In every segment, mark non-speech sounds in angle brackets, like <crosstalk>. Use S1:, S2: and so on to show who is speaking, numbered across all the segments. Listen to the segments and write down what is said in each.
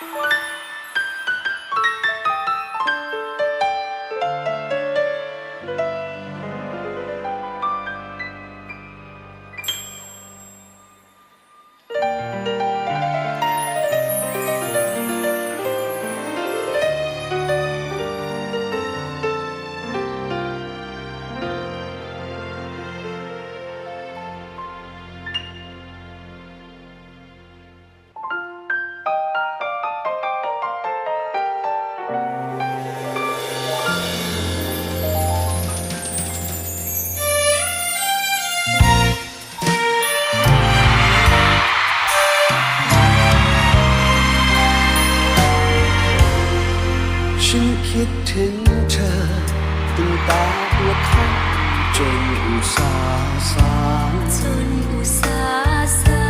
S1: Bye. <laughs> คิดถึงเธอตั้งแต่ละครั้จนอุตสาสาง
S2: จนอุตสาสา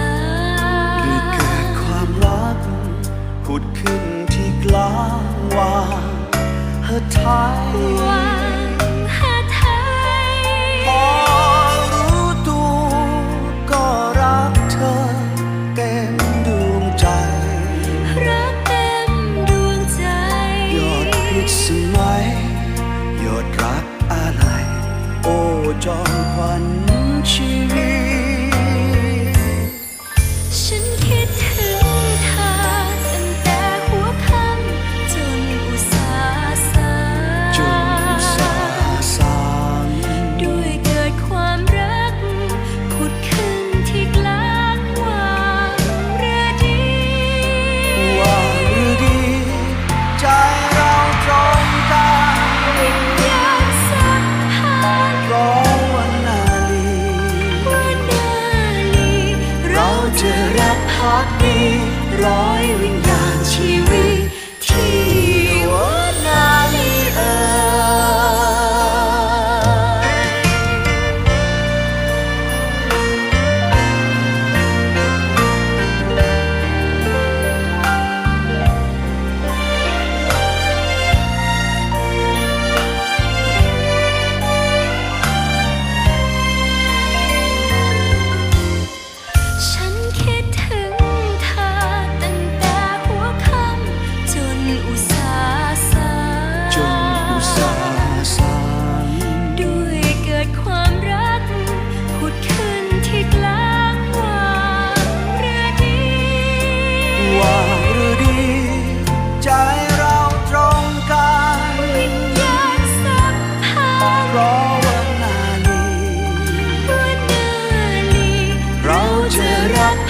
S1: งได้เกิดความรักผุดขึ้นที่กลางวางเธอทา
S2: ย
S1: จอมขวัญชีวิต
S2: พั
S1: กดีร้อยวิญญาณชีวิต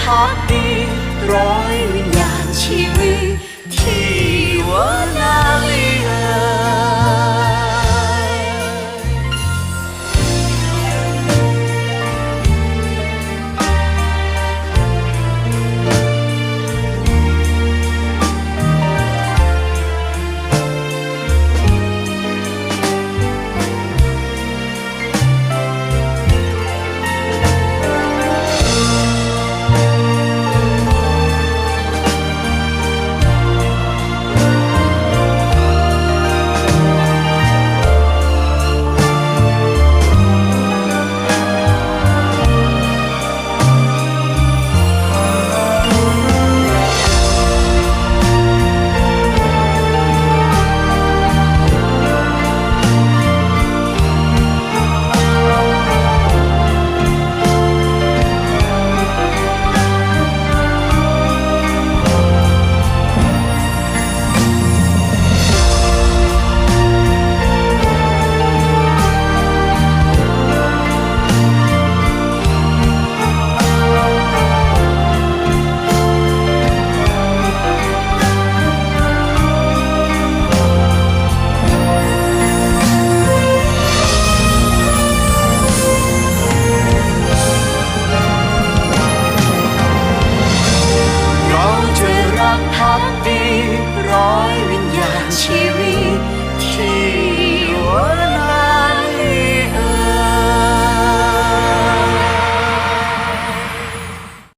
S2: พั
S1: กดี ร้อยวิญญาณชีวิตที่